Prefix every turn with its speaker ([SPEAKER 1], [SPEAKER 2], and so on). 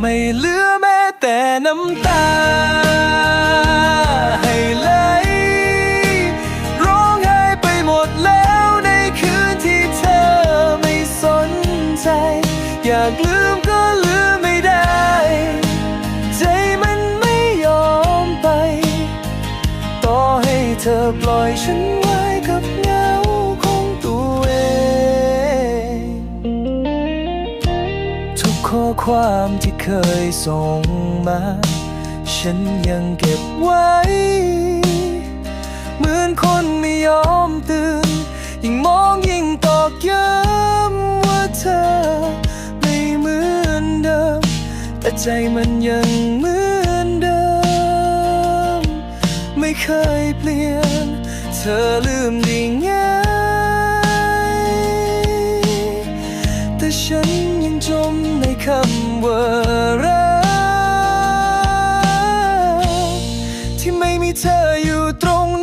[SPEAKER 1] ไม่เหลือแม้แต่น้ำตา ให้ไหลร้องไห้ไปหมดแล้วในคืนที่เธอไม่สนใจ อยากลืมก็ลืมไม่ได้ ใจมันไม่ยอมไป ต่อให้เธอปล่อยฉันไว้กับ ข้อความที่เคยส่งมา ฉันยังเก็บไว้ เหมือนคนไม่ยอมตื่น ยิ่งมองยิ่งตอกย้ำว่าเธอ ไม่เหมือนเดิม แต่ใจมันยังเหมือนเดิม ไม่เคยเปลี่ยน เธอลืมได้ง่ แต่ฉันยังจมในคำว่ารักที่ไม่มีเธออยู่ตรง